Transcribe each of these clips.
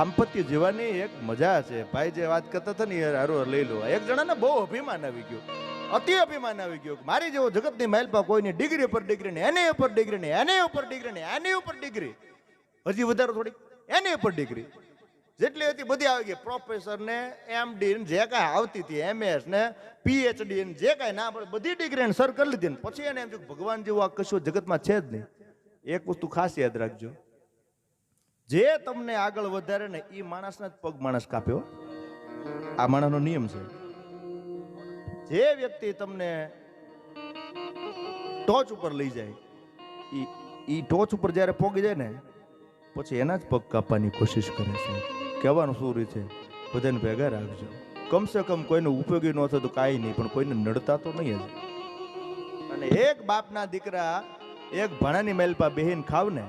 દાંપત્ય જીવવાની એક મજા છે. ભાઈ જે વાત કરતા હતા ને હારું લઈ લો. એક જણાને બહુ અભિમાન આવી ગયું. અતિ અભિમાન આવી ગયું મારી જેવો જગતની મહેલપા કોઈની ડિગ્રી ઉપર ડિગ્રી ને એની ઉપર ડિગ્રી ને એની ઉપર ડિગ્રી ને એની ઉપર ડિગ્રી. હજી વધારે થોડી એની ઉપર ડિગ્રી. જેટલી હતી બધી આવી ગઈ. પ્રોફેસર ને એમડી ને, જે કાંઈ આવતી હતી એમએસ ને પીએચડી ને, જે કાંઈ ના પડે, બધી ડિગ્રી સર કરી લીધી ને. પછી એને એમ ભગવાન જેવું આ કશું જગતમાં છે જ નહીં. એક વસ્તુ ખાસ યાદ રાખજો. જે તમને આગળ વધારે ને એ માણસના જ પગ માણસ કાપ્યો આ માણસનો નિયમ છે. જે વ્યક્તિ તમને ટોચ ઉપર લઈ જાય એ ટોચ ઉપર જ્યારે પોગી જાય ને, પછી એના જ પગ કાપવાની કોશિશ કરે છે. કહેવાનું શું રીતે બધાને ભેગા રાખજો. કમસે કમ કોઈને ઉપયોગી ન થતું કાંઈ નહીં, પણ કોઈને નડતા તો નહીં અને એક બાપના દીકરા એક ભણાની મેલપા બેહીન ખાવ ને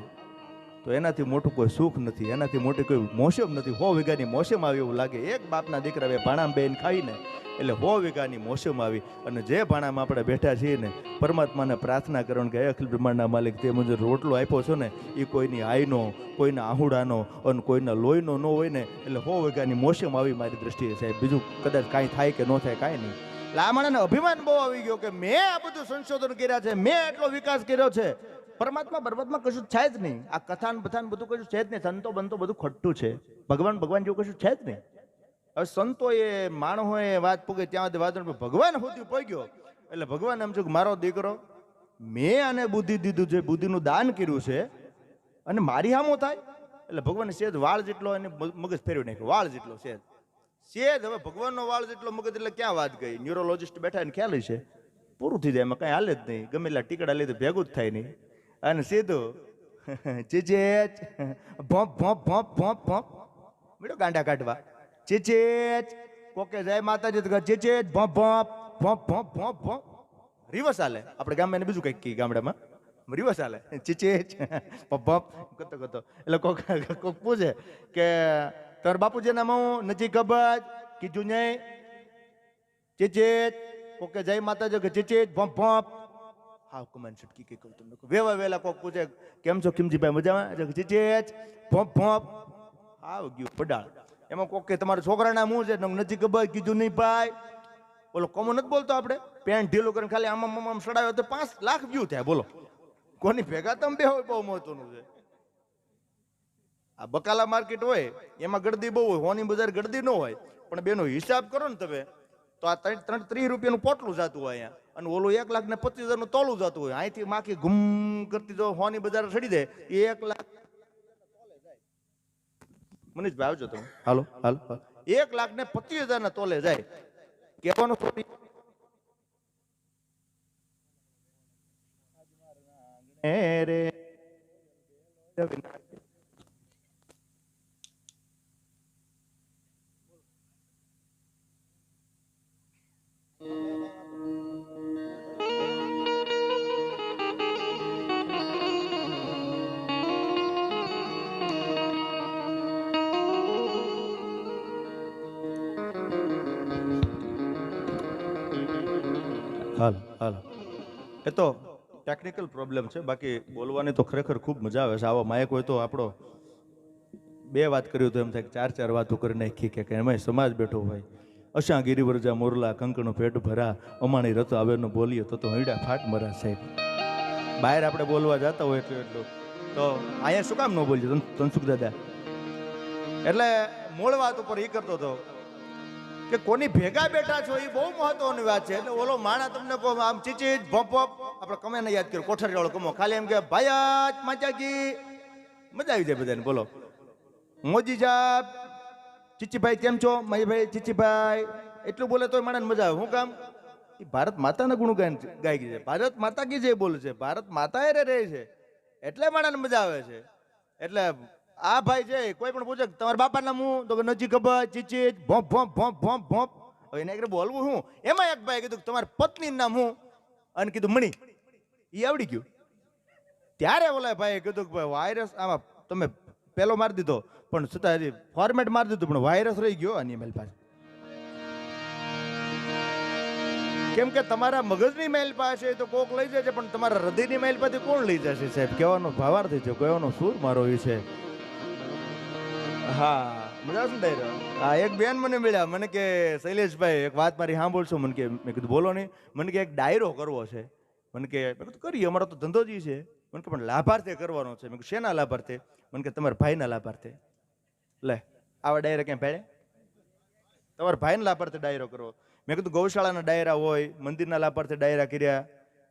તો એનાથી મોટું કોઈ સુખ નથી, એનાથી મોટી કોઈ મોસમ નથી. હો વીઘાની મોસમ આવી એવું લાગે. એક બાપના દીકરા બે બેન ખાઈને, એટલે હો વીઘાની મોસમ આવી. અને જે ભાણામાં આપણે બેઠા છીએ ને, પરમાત્માને પ્રાર્થના કરવાનું કે અખિલ બ્રહ્માંડના માલિક, તે મુજબ રોટલો આપ્યો છો ને એ કોઈની આઈનો, કોઈના આહુડાનો અને કોઈના લોહીનો ન હોય ને, એટલે હો વીઘાની મોસમ આવી મારી દ્રષ્ટિએ સાહેબ, બીજું કદાચ કાંઈ થાય કે ન થાય, કાંઈ નહીં. માણસને અભિમાન બહુ આવી ગયો કે મેં આ બધું સંશોધન કર્યા છે, મેં એટલો વિકાસ કર્યો છે. પરમાત્મા બરબાદમાં કશું છે જ નહીં. આ કથાન બથાન બધું કશું છે જ નહીં. સંતો બંતો બધું ખટ્ટું છે. ભગવાન ભગવાન જેવું કશું છે જ નહીં. હવે સંતોએ એ વાત પૂગે ત્યાં વાત ભગવાન સુધી પહોંચ્યો એટલે ભગવાન એમ છે કે મારો દીકરો, મેં આને બુદ્ધિ દીધું છે, બુદ્ધિનું દાન કર્યું છે, અને મારી હામો થાય? એટલે ભગવાન સેજ વાળ જેટલો એને મગજ ફેરવી નાખ્યો. વાળ જેટલો સેજ. સેજ હવે ભગવાનનો વાળ જેટલો મગજ એટલે ક્યાં વાત ગઈ? ન્યુરોલોજિસ્ટ બેઠા એને ખ્યાલ છે પૂરું થઈ જાય, એમાં કાંઈ હાલે જ નહીં. ગમે એટલા ટીકડા લીધે ભેગું જ થાય નહીં. અને સીધું. ચીચે ભોંપ ભોંપ ભોંપ ભોંપ ભોંપ. મેળો ગાંડા કાઢવા. ચીચે કોકે જય માતાજી તો ચીચે ભોંપ ભોંપ ભોંપ ભોંપ ભોંપ ભોંપ. રિવર્સ હાલે આપણે ગામમાં એને બીજું કંઈક કહી ગામડામાં. રિવર્સ હાલે ચીચે ભોંપ કતો કરતો એટલે કોક કોક પૂછે કે તાર બાપુજીના હું નજીક અબજ કીધું નહીં. ચીચે કોકે જય માતાજી કે ચીચે ભોંપ ભોંપ. હાવ કમાન છટકી કઈ કહું તમને વેવા વેલા કોક પૂછે, કેમ છો કિમજીભાઈ મજામાં? ચીચે ભોંપ ભોંપ. આવ ગયું, પડાળ. એમાં કોક કે તમારા છોકરાના મું છે? નજીક અબજ કીધું, નહીં ભાઈ. બોલો, કોમો નથી બોલતો આપણે? પેન્ટ ઢીલો કરીને ખાલી આમ આમ આમ સડાયો તો પાંચ લાખ વ્યૂ થયા, બોલો. કોની ભેગા તમે બે હોય, બહુ મહત્વનું છે. આ બકાલા માર્કેટ હોય, એમાં ગળદી બહુ હોય, હોની બજાર ગળદી ન હોય, પણ બેનો હિસાબ કરો ને તમે, તો આ ત્રણ ત્રણ, ત્રીસ રૂપિયાનું પોટલું જાતું હોય અહીંયા. અને ઓલું એક લાખ ને પચીસ હજારનું તોલું જતું હોય. અહીંથી માખી ઘૂમ કરતી જો હોની બજાર ચડી દે એ એક લાખ મનીષભાઈ આવજો તમે. હાલો હાલો હાલો. એક લાખ ને પચીસ હજાર ના તોલે જાય. કહેવાનું થોડી રે. એ તો ટેકનિકલ પ્રોબ્લેમ છે. બાકી બોલવાની તો ખરેખર ખૂબ મજા આવે છે. આવો માયક હોય તો આપણો બે વાત કર્યું તો એમ થાય કે ચાર ચાર વાતો કરી નાખી કે એમાં સમાજ બેઠો હોય. અશા ગિરિવરજા મોરલા, કંકણો પેટ ભરા, અમાણી રતો આવેનો બોલીએ તો તો હૈડા ફાટ મરા સાહેબ. બહાર આપણે બોલવા જતા હોય એટલું એટલું. તો અહીંયા શું કામ ન બોલીએ? તનસુખ દાદા. એટલે મૂળ વાત ઉપર એ કરતો હતો કે કોની ભેગા બેઠા છો એ બહુ મહત્વની વાત છે. એટલે ઓલો માણા તમને આમ ચીચી ભોપ ભોપ. આપણે કમે ને યાદ કર્યો કોઠારી વાળો કમો. ખાલી એમ કે, ભાઈ માચાજી મજા આવી જાય બધાને, બોલો. મોજી સાહેબ, ચીચીભાઈ કેમ છો? ભાઈ ચીચીભાઈ. એટલું બોલે તોય માણાને મજા આવે. શું કામ? એ ભારત માતાના ગુણગાન ગાઈ ગઈ છે. ભારત માતા કી જે બોલે છે? ભારત માતા એ રહે છે. એટલે માણસને મજા આવે છે. એટલે આ ભાઈ છે, કોઈ પણ પૂછે તમારા બાપાના હું તો નજીક ખબર, ચીચી, ભોંપ ભોંપ ભોંપ ભોંપ ભોંપ. હવે એને આગળ બોલવું હું? એમાં એક ભાઈ કીધું તમારી તમારા પત્ની નામ હું અને કીધું, મણી. એ આવડી ગયું. ત્યારે ઓલા ભાઈએ કીધું કે ભાઈ, વાયરસ આમાં તમે પેલો મારી દીધો. પણ છતાં ફોર્મેટ મારી દીધું, પણ વાયરસ રહી ગયો અને મેલ પાસે કેમ કે તમારા મગજની મેલ પાસે તો કોક લઈ જશે પણ તમારા હૃદયની મેલ પાસે કોણ લઈ જશે સાહેબ? કહેવાનો ભાવાર્થ છે, કહેવાનો સૂર મારો એ છે. હા. મજા શું ને હા એક બેન મને મળ્યા. મને કે શૈલેષભાઈ એક વાત મારી સાંભળશો. મને કે મેં કીધું બોલો નહીં. મને કે એક ડાયરો કરવો છે. મને કે મેં કીધું કરીએ અમારો તો ધંધો જ છે. મને કે પણ લાભાર્થે કરવાનો છે. મેં શેના લાભાર્થે? મને કે તમારા ભાઈના લાભાર્થે. લે આવા ડાયરો ક્યાં ભેળે? તમારા ભાઈને લાભાર્થે ડાયરો કરવો. મેં કીધું ગૌશાળાના ડાયરા હોય મંદિરના લાભાર્થે ડાયરા કર્યા.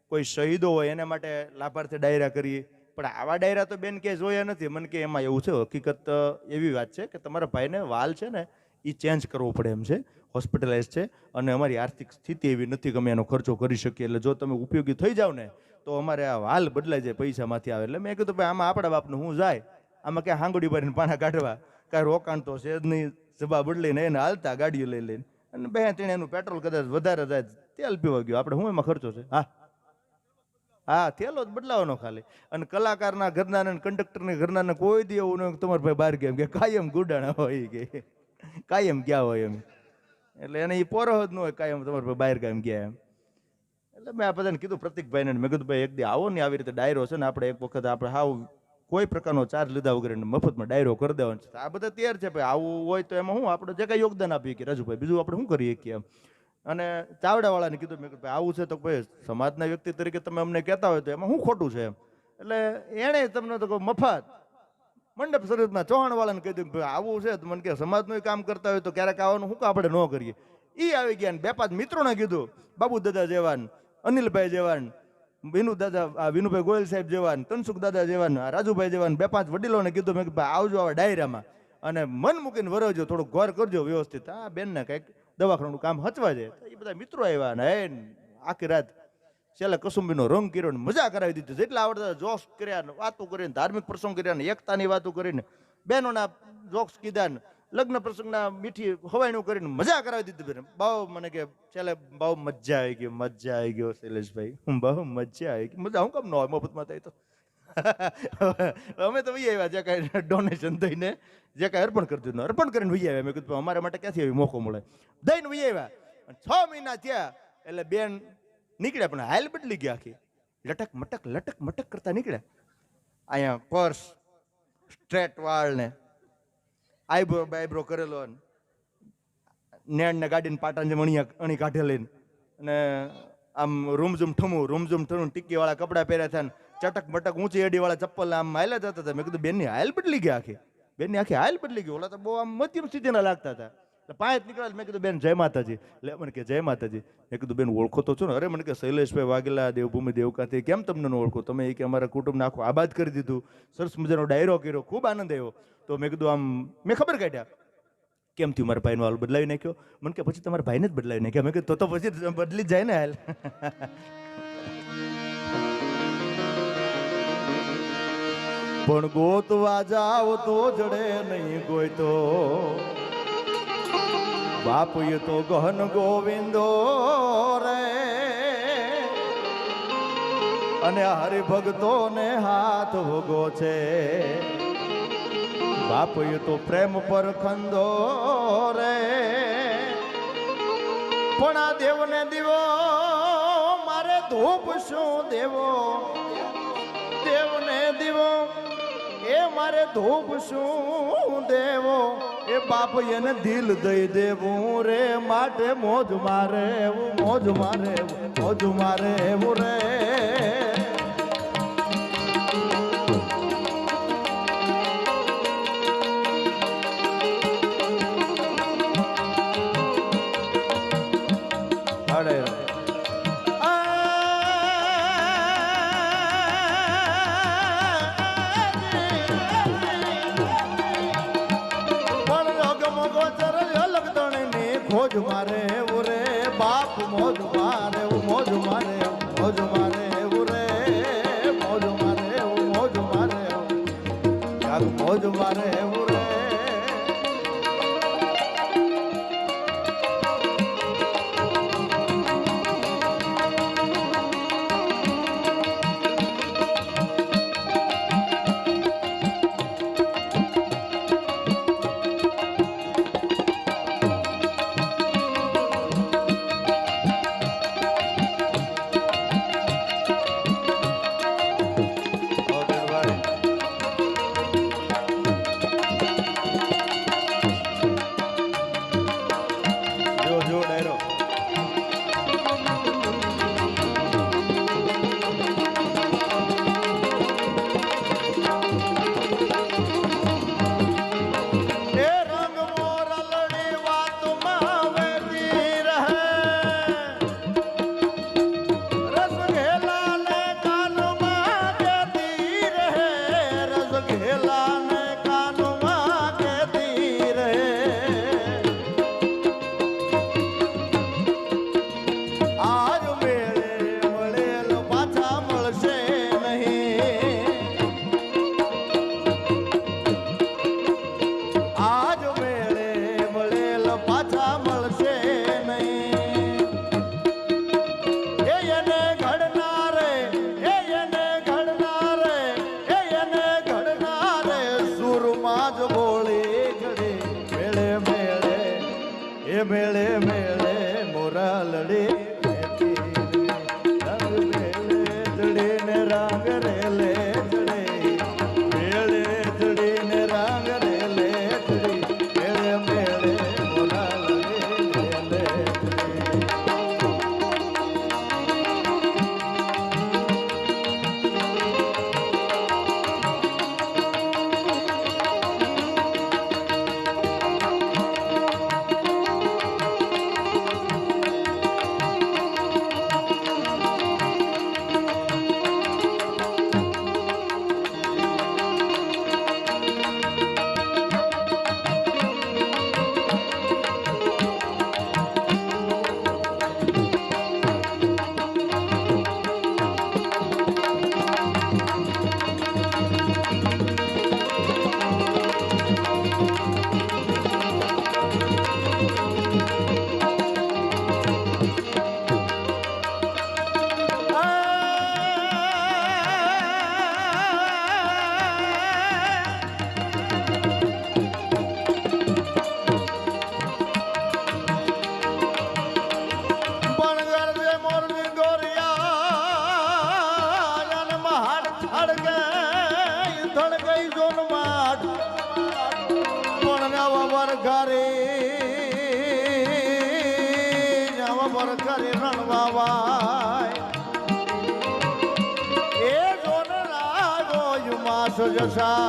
કોઈ શહીદો હોય એના માટે લાભાર્થે ડાયરા કરીએ. પણ આવા ડાયરા તો બેન કે જોયા નથી. મને કે એમાં એવું છે, હકીકત એવી વાત છે કે તમારા ભાઈને વાલ છે ને એ ચેન્જ કરવો પડે એમ છે. હોસ્પિટલાઇઝ છે અને અમારી આર્થિક સ્થિતિ એવી નથી કે અમે એનો ખર્ચો કરી શકીએ. એટલે જો તમે ઉપયોગી થઈ જાવ ને, તો અમારે આ વાલ બદલાઈ જાય, પૈસામાંથી આવે. એટલે મેં કીધું, ભાઈ, આમાં આપણા બાપનું હું જાય? આમાં ક્યાં હાંગડી ભરીને પાણા કાઢવા? કાંઈ રોકાણ તો છે જ નહીં. જબા બદલીને એને હાલતા ગાડીઓ લઈ લઈને. અને બે ત્રણ એનું પેટ્રોલ કદાચ વધારે જાય તેલ પીવા ગયો. આપણે હું એમાં ખર્ચો છે? હા. હા, થેલો જ બદલાવાનો ખાલી. અને કલાકારના ઘરના ને કંડક્ટરની ઘરના કોઈ દી એવું નહીં તમારા ભાઈ બહાર ગયા કે કાયમ ગુડાણા હોય કે. કાયમ ગયા હોય એમ. એટલે એને એ પોરો જ ન હોય કાયમ તમારા ભાઈ બહાર ગામ ગયા એમ. એટલે મેં આ બધાને કીધું પ્રતિકભાઈને મેં કીધું, ભાઈ, એક દી આવો ને આવી રીતે ડાયરો છે ને આપણે એક વખત આપણે હાવ કોઈ પ્રકારનો ચાર્જ લીધા વગર મફતમાં ડાયરો કરી દેવાનો આ બધા તૈયાર છે, ભાઈ, આવું હોય તો એમાં હું આપણે જે કાંઈ યોગદાન આપીએ કે રાજુભાઈ, બીજું આપણે શું કરીએ કે એમ. અને ચાવડાવાળાને કીધું, મેં કીધું, ભાઈ, આવું છે તો ભાઈ સમાજના વ્યક્તિ તરીકે તમે અમને કહેતા હોય તો એમાં શું ખોટું છે? એટલે એણે તમને તો મફત મંડપ શરીરમાં ચૌહાણવાળાને કહી દીધું ભાઈ, આવું છે તો મને કે સમાજનું કામ કરતા હોય તો ક્યારેક આવવાનું શું કામ આપણે ન કરીએ? એ આવી ગયા બે પાંચ મિત્રોને કીધું, બાબુ દાદા જેવાન, અનિલભાઈ જેવાન, વિનુ દાદા વિનુભાઈ ગોયલ સાહેબ જેવાન, તનસુખ દાદા જેવાન રાજુભાઈ જેવાન, બે પાંચ વડીલોને કીધું, મેં કે ભાઈ, આવજો આવા ડાયરામાં અને મન મૂકીને વરજો થોડુંક ગોર કરજો વ્યવસ્થિત. આ બેનને કંઈક દવાખાનું કામ હચવા જાય એ બધા મિત્રો આવ્યા ને હે આખી રાત છેલ્લે કસુંબીનો રંગ કર્યો ને મજા કરાવી દીધી. જેટલા આવડતા જોક્સ કર્યા ને, વાતો કરીને, ધાર્મિક પ્રસંગ કર્યા ને, એકતાની વાતો કરીને, બહેનોના જોક્સ કીધા ને, લગ્ન પ્રસંગના મીઠી હવાઈનું કરીને મજા કરાવી દીધી બેન બહુ મને કે, છેલ્લે બહુ મજા આવી ગયો મજા આવી ગયો શૈલેષભાઈ. બહુ મજા આવી ગઈ. મજા, હું કેમ ન હોય મફતમાં થાય તો અમે તો વહી આવ્યા જે કાંઈ ડોનેશન દઈને જે કાંઈ અર્પણ કરી દીધું અર્પણ કરીને વહી આવ્યા. મેં કીધું અમારા માટે ક્યાંથી આવી મોકો મળે? દઈને વહી આવ્યા. છ મહિના થયા, એટલે બેન નીકળ્યા, પણ હાલ બદલી ગયા આખી. લટક મટક લટક મટક કરતા નીકળ્યા. અહીંયા પર્સ, સ્ટ્રેટ વાળ ને આઈબ્રો બાઈબ્રો કરેલો ને નેણ ને ગાડીને પાટાને જેમ અણી અણી કાઢે લઈને અને આમ રૂમઝુમ ઠમું રૂમઝુમ ઠમું ટીકી વાળા કપડાં પહેર્યા થાય ચટક મટક ઊંચી એડી વાળા ચપ્પલ આમ હાલ્યા જતા હતા. મેં કીધું, બેનની હાલ બદલી ગયા આખી. બેનની આખી હાલ બદલી ગઈ. ઓલા તો બહુ આમ મધ્યમ સ્થિતિના લાગતા હતા. એટલે પાંચ નીકળ્યા મેં કીધું, બેન, જય માતાજી. એટલે મને કે, જય માતાજી. મેં કીધું, બેન, ઓળખો તો છો ને. અરે, મને કે, શૈલેષભાઈ વાઘેલા, દેવભૂમિ દેવકાથી કેમ તમને ઓળખો? તમે એ કે અમારા કુટુંબને આખું આબાદ કરી દીધું. સરસ મજાનો ડાયરો કર્યો, ખૂબ આનંદ આવ્યો. તો મેં કીધું, આમ, મેં ખબર કાઢ્યા. કેમ થયું મારા ભાઈનો હાલ બદલાવી નાખ્યો? મને કે, પછી તમારા ભાઈને જ બદલાવી નાખ્યા. મેં કીધું, તો તો પછી બદલી જાય ને હાલ. પણ ગોતવા જાવ તો જડે નહીં કોઈ તો બાપ તો ગહન ગોવિંદો રે. અને હરિભક્તો ને હાથ ભોગો છે. બાપ તો પ્રેમ પર ખંદો રે. પણ આ દેવને દીવો, મારે ધૂપ શું દેવો? દેવને દીવો એ મારે ધૂપ શું દેવો? એ બાપ એને દિલ દઈ દેવું રે, માટે મોજ મારે એવું, મોજ મારે મોજ મારે એવું રે. અરે એ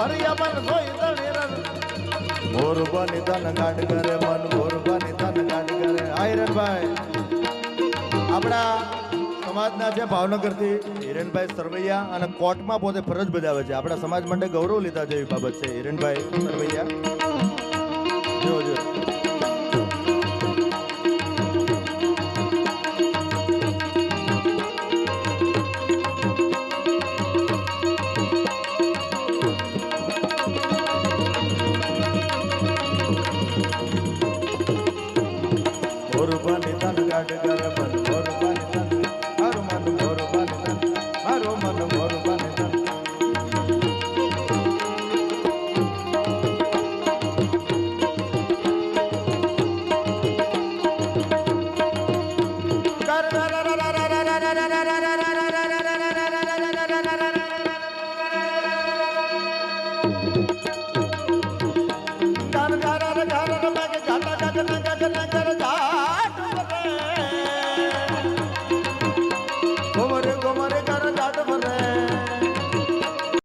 રથ ભર્યા મન સોય તણી રથ ગાડ કરે મન, મોરબાની તન ગાડ કરે. આયરનભાઈ આપણા સમાજના છે ભાવનગરથી હિરેનભાઈ સરવૈયા અને કોર્ટમાં પોતે ફરજ બજાવે છે. આપણા સમાજ માટે ગૌરવ લીધા જેવી બાબત છે. હિરેનભાઈ સરવૈયા.